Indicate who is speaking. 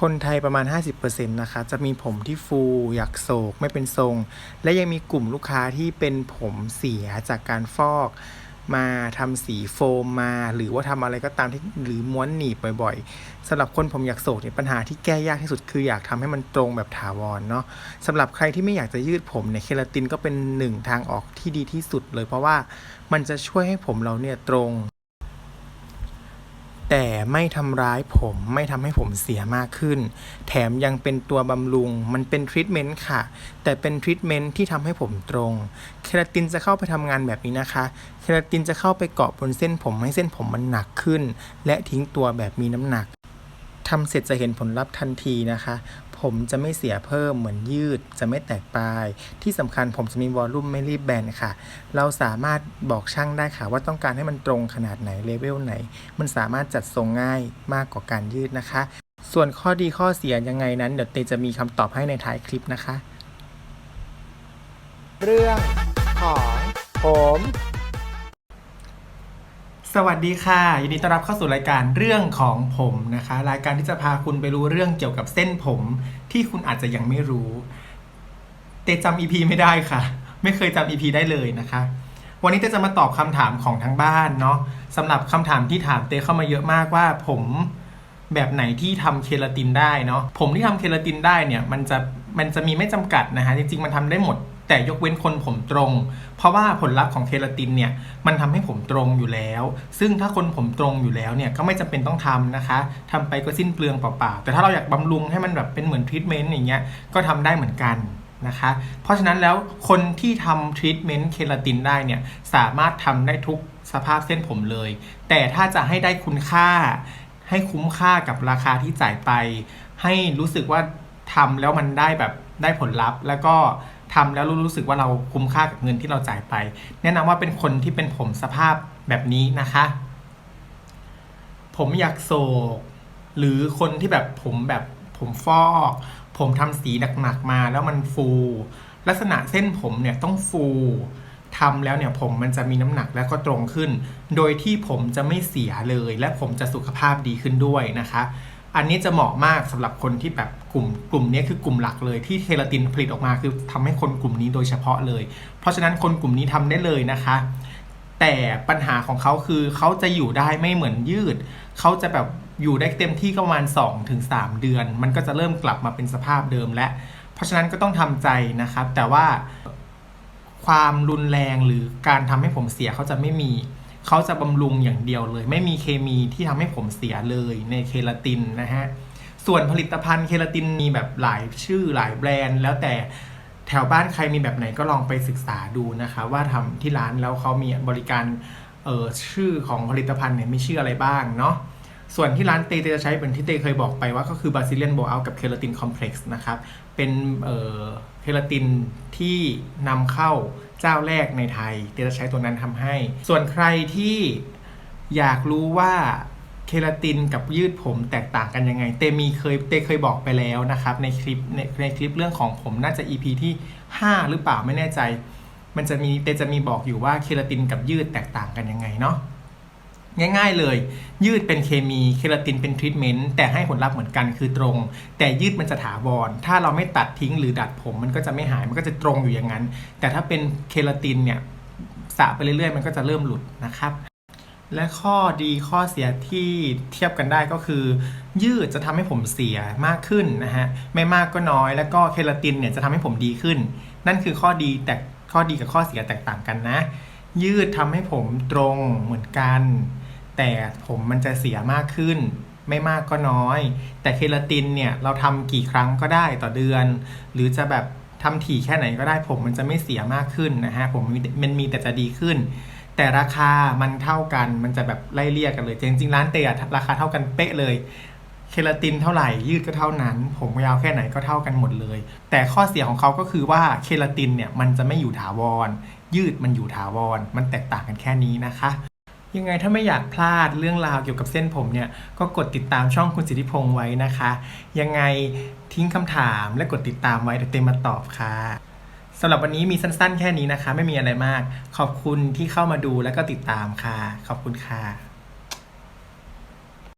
Speaker 1: คนไทยประมาณ 50%นะคะจะมีผมที่ฟูอยากโศกไม่เป็นทรง และยังมีกลุ่มลูกค้าที่เป็นผมเสียจากการฟอกมาทำสีโฟมมา หรือว่าทำอะไรก็ตามที่หรือม้วนหนีบบ่อยๆสำหรับคนผมอยากโศกเนี่ยปัญหาที่แก้ยากที่สุดคืออยากทำให้มันตรงแบบถาวรเนาะสำหรับใครที่ไม่อยากจะยืดผมเนี่ยเคราตินก็เป็นหนึ่งทางออกที่ดีที่สุดเลย เพราะว่ามันจะช่วยให้ผมเราเนี่ยตรง แต่ไม่ทำร้ายผมไม่ทำให้ผมเสียมากขึ้น แถมยังเป็นตัวบำรุง มันเป็นทรีทเมนต์ค่ะ แต่เป็นทรีทเมนต์ที่ทำให้ผมตรง เคราตินจะเข้าไปทำงานแบบนี้นะคะ เคราตินจะเข้าไปเกาะบนเส้นผมให้เส้นผมมันหนักขึ้น และทิ้งตัวแบบมีน้ำหนัก ทำเสร็จจะเห็นผลลัพธ์ทันทีนะคะ ผมจะไม่เสียเพิ่มเหมือนยืด จะไม่แตกปลาย ที่สำคัญผมจะมีวอลลุ่มไม่รีบแบนค่ะ เราสามารถบอกช่างได้ค่ะ ว่าต้องการให้มันตรงขนาดไหนเลเวลไหน มันสามารถจัดทรงง่ายมากกว่าการยืดนะคะ ส่วนข้อดีข้อเสียยังไงนั้นเดี๋ยวเตจะมีคำตอบให้ในท้ายคลิปนะคะ เรื่องของผม สวัสดีค่ะยินดีต้อนรับเข้าสู่รายการเรื่องของผมนะคะ รายการที่จะพาคุณไปรู้เรื่องเกี่ยวกับเส้นผม ที่คุณอาจจะยังไม่รู้ เตจำ EP ไม่ได้ค่ะ ไม่เคยจำ EP ได้เลยนะคะ วันนี้เตจะมาตอบคำถามของทางบ้านเนาะสำหรับคำถามที่ถามเตเข้ามาเยอะมากว่า ผมแบบไหนที่ทำเคราตินได้เนาะผมที่ทำเคราตินได้เนี่ยมันจะมันจะมีไม่จำกัดนะฮะจริงๆมันทำได้หมด แต่ยกเว้นคนผมตรง เพราะว่าผลลัพธ์ของเคราตินเนี่ยมันทำให้ผมตรงอยู่แล้ว ซึ่งถ้าคนผมตรงอยู่แล้วเนี่ยก็ไม่จำเป็นต้องทำนะคะทำไปก็สิ้นเปลืองเปล่าๆ แต่ถ้าเราอยากบำรุงให้มันแบบเป็นเหมือนทรีทเมนต์อย่างเงี้ยก็ทำได้เหมือนกันนะคะ เพราะฉะนั้นแล้วคนที่ทำทรีทเมนต์เคราตินได้เนี่ยสามารถทำได้ทุกสภาพเส้นผมเลย แต่ถ้าจะให้ได้คุณค่า ให้คุ้มค่ากับราคาที่จ่ายไป ให้รู้สึกว่าทำแล้วมันได้แบบได้ผลลัพธ์แล้วก็ ทำแล้วรู้สึกว่าเราคุ้มค่ากับเงินที่เราจ่ายไป แนะนำว่าเป็นคนที่เป็นผมสภาพแบบนี้นะคะ ผมอยากโศก หรือคนที่แบบผมแบบผมฟอก ผมทำสีหนักๆมาแล้วมันฟู ลักษณะเส้นผมเนี่ยต้องฟูทำแล้วเนี่ยผมมันจะมีน้ำหนักแล้วก็ตรงขึ้น โดยที่ผมจะไม่เสียเลย และผมจะสุขภาพดีขึ้นด้วยนะคะ อันนี้จะเหมาะมากสำหรับคนที่แบบกลุ่มกลุ่มนี้คือกลุ่มหลักเลยที่เคราตินผลิตออกมาคือทำให้คนกลุ่มนี้โดยเฉพาะเลย เพราะฉะนั้นคนกลุ่มนี้ทำได้เลยนะคะ แต่ปัญหาของเขาคือเขาจะอยู่ได้ไม่เหมือนยืด เขาจะแบบอยู่ได้เต็มที่ก็ประมาณ2-3ถึงเดือน มันก็จะเริ่มกลับมาเป็นสภาพเดิมและ เพราะฉะนั้นก็ต้องทำใจนะครับ แต่ว่าความรุนแรงหรือการทำให้ผมเสียเขาจะไม่มี เขาจะบำรุงอย่างเดียวเลย ไม่มีเคมีที่ทำให้ผมเสียเลยในเคลาตินนะฮะ ส่วนผลิตภัณฑ์เคลาตินมีแบบหลายชื่อหลายแบรนด์ แล้วแต่แถวบ้านใครมีแบบไหนก็ลองไปศึกษาดูนะคะ ว่าทำที่ร้านแล้วเขามีบริการเออชื่อของผลิตภัณฑ์เนี่ยมีชื่ออะไรบ้างเนาะ ส่วนที่ร้านเตเตจะใช้เป็นที่เตเคยบอกไปว่าก็คือบาซิเลียนโบอัลกับเคราตินคอมเพล็กซ์นะครับ เป็นเอ่อเคราตินที่นำเข้าเจ้าแรกในไทย เตจะใช้ตัวนั้นทำให้ ส่วนใครที่อยากรู้ว่าเคราตินกับยืดผมแตกต่างกันยังไง เตมีเคยเตเคยบอกไปแล้วนะครับ ในคลิปในในคลิปเรื่องของผมน่าจะ EP ที่ 5 หรือเปล่าไม่แน่ใจ มันจะมีเตจะมีบอกอยู่ว่าเคราตินกับยืดแตกต่างกันยังไงเนาะ ง่ายๆเลย ยืดเป็นเคมีเคราตินเป็นทรีทเมนต์แต่ให้ผลลัพธ์เหมือนกันคือตรง แต่ยืดมันจะถาวร ถ้าเราไม่ตัดทิ้งหรือดัดผมมันก็จะไม่หายมันก็จะตรงอยู่อย่างนั้น แต่ถ้าเป็นเคราตินเนี่ยสระไปเรื่อยๆ มันก็จะเริ่มหลุดนะครับและข้อดีข้อเสียที่เทียบกันได้ก็คือ ยืดจะทำให้ผมเสียมากขึ้นนะฮะไม่มากก็น้อย แล้วก็เคราตินเนี่ยจะทำให้ผมดีขึ้น นั่นคือข้อดีแต่ข้อดีกับข้อเสียแตกต่างกันนะ ยืดทำให้ผมตรงเหมือนกัน แต่ผมมันจะเสียมากขึ้น ไม่มากก็น้อย แต่เคราตินเนี่ยเราทำกี่ครั้งก็ได้ต่อเดือน หรือจะแบบทำถี่แค่ไหนก็ได้ผมมันจะไม่เสียมากขึ้นนะฮะผมมีมันมีแต่จะดีขึ้น แต่ราคามันเท่ากันมันจะแบบไล่เลี่ยกันเลยจริงๆร้านเตะราคาเท่ากันเป๊ะเลยเคราตินเท่าไหร่ยืดก็เท่านั้น ผมยาวแค่ไหนก็เท่ากันหมดเลย แต่ข้อเสียของเขาก็คือว่าเคราตินเนี่ยมันจะไม่อยู่ถาวร ยืดมันอยู่ถาวร มันแตกต่างกันแค่นี้นะคะ ยังไงถ้าไม่อยากพลาดเรื่องราวเกี่ยวกับเส้นผมเนี่ย ก็กดติดตามช่องคุณสิทธิพงษ์ไว้นะคะ ยังไงทิ้งคำถามและกดติดตามไว้เดี๋ยวเต็มมาตอบค่ะสำหรับวันนี้มีสั้นๆ แค่นี้นะคะ ไม่มีอะไรมาก ขอบคุณที่เข้ามาดูและก็ติดตามค่ะ ขอบคุณค่ะ